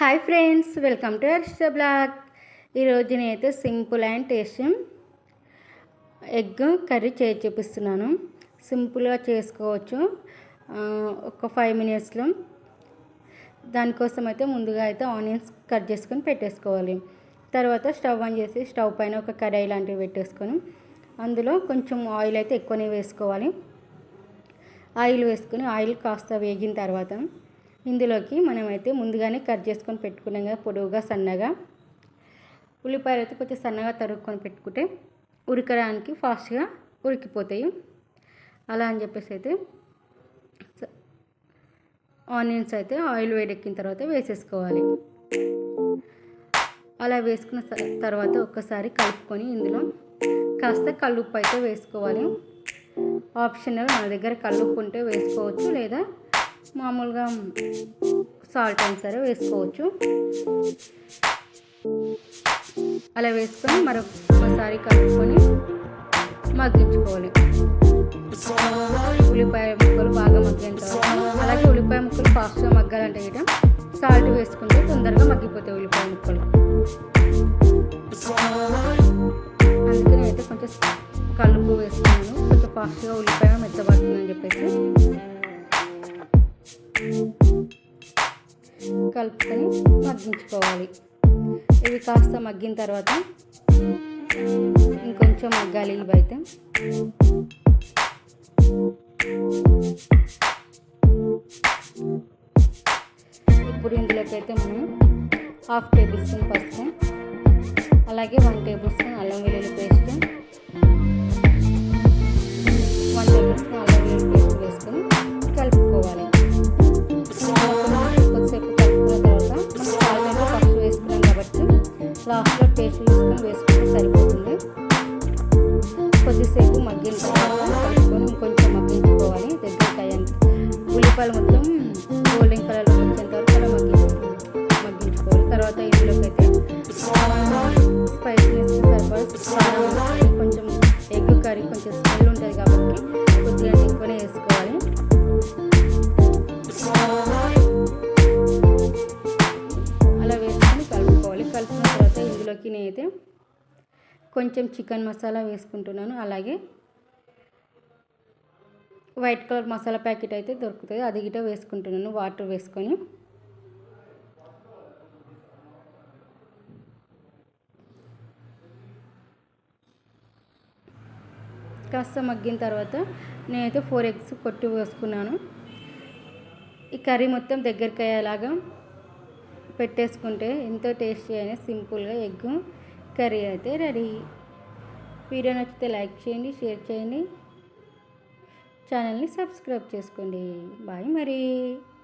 Hi friends welcome to Arsha blog. ఈరోజు నేనైతే simple and tasty egg curry చేసి చూపిస్తున్నాను. సింపుల్గా చేసుకోవచ్చు. ఒక ఫైవ్ మినిట్స్లో దానికోసం అయితే ముందుగా అయితే ఆనియన్స్ కట్ చేసుకొని పెట్టేసుకోవాలి. తర్వాత స్టవ్ ఆన్ చేసి స్టవ్ పైన ఒక కడాయి లాంటివి పెట్టేసుకొని అందులో కొంచెం ఆయిల్ అయితే ఎక్కువనే వేసుకోవాలి. ఆయిల్ వేసుకొని ఆయిల్ కాస్త వేగిన తర్వాత ఇందులోకి మనమైతే ముందుగానే కట్ చేసుకొని పెట్టుకున్నాం కదా పొడవుగా సన్నగా. ఉల్లిపాయలు అయితే కొంచెం సన్నగా తరుక్కొని పెట్టుకుంటే ఉడకడానికి ఫాస్ట్గా ఉడికిపోతాయి. అలా అని చెప్పేసి అయితే స- ఆనియన్స్ అయితే ఆయిల్ వేడెక్కిన తర్వాత వేసేసుకోవాలి. అలా వేసుకున్న తర్వాత ఒక్కసారి కలుపుకొని ఇందులో కాస్త కల్లుప్పు అయితే వేసుకోవాలి. ఆప్షనల్ మన దగ్గర కల్లుప్పు ఉంటే వేసుకోవచ్చు లేదా మామూలుగా సాల్ట్ అయిన సరే వేసుకోవచ్చు. అలా వేసుకొని మరొకసారి కలుపుకొని మగ్గించుకోవాలి. ఉల్లిపాయ ముక్కలు బాగా మగ్గిన తర్వాత అలాగే ఉల్లిపాయ ముక్కలు ఫాస్ట్గా మగ్గాలంటే గిట సాల్ట్ వేసుకుంటే తొందరగా మగ్గిపోతాయి ఉల్లిపాయ ముక్కలు. అందుకని అయితే కొంచెం కలుపు వేసుకున్నాను. కొంచెం ఫాస్ట్గా ఉల్లిపాయ మెత్తబడుతుందని చెప్పేసి. కలుపుకొని మగ్గించుకోవాలి. ఇవి కాస్త మగ్గిన తర్వాత ఇంకొంచెం మగ్గాలి ఇవి అయితే ఇప్పుడు ఇందులోకైతే అయితే మనం హాఫ్ టేబుల్ స్పూన్ పసుపు అలాగే వన్ టేబుల్ స్పూన్ అల్లం వెల్లుల్లి పేస్ట్ వన్ టేబుల్ స్పూన్ అల్లం వెల్లుల్లి పేస్ట్ వేసుకొని కలుపుకోవాలి. కొద్దిసేపు మగ్గిన తర్వాత కలుపుకొని మగ్గించుకోవాలి. దగ్గరికి అయ్యేంత ఉల్లిపాయలు మొత్తం గోల్డెన్ కలర్లో వచ్చేంత వరకు అలా మగ్గించుకోవాలి. మగ్గించుకోవాలి. తర్వాత ఇందులోకి అయితే స్పైసీనెస్ సరిపడా కొంచెం ఎగ్ కర్రీ కొంచెం స్మెల్ ఉంటుంది కాబట్టి కొద్దిగా ఎక్కువనే వేసుకోవాలి. అలా వేసుకొని కలుపుకోవాలి. కలుపుకున్న తర్వాత ఇందులోకి నేనైతే కొంచెం చికెన్ మసాలా వేసుకుంటున్నాను. అలాగే వైట్ కలర్ మసాలా ప్యాకెట్ అయితే దొరుకుతుంది. అది గిట వేసుకుంటున్నాను వాటర్ వేసుకొని. కాస్త మగ్గిన తర్వాత నేనైతే ఫోర్ ఎగ్స్ కొట్టి వేసుకున్నాను ఈ కర్రీ మొత్తం దగ్గరికి అయ్యేలాగా పెట్టేసుకుంటే ఎంతో టేస్టీ అయిన సింపుల్గా ఎగ్ కర్రీ అయితే రెడీ. వీడియో నచ్చితే లైక్ చేయండి షేర్ చేయండి. ఛానల్ని సబ్స్క్రైబ్ చేసుకోండి. బాయ్ మరి.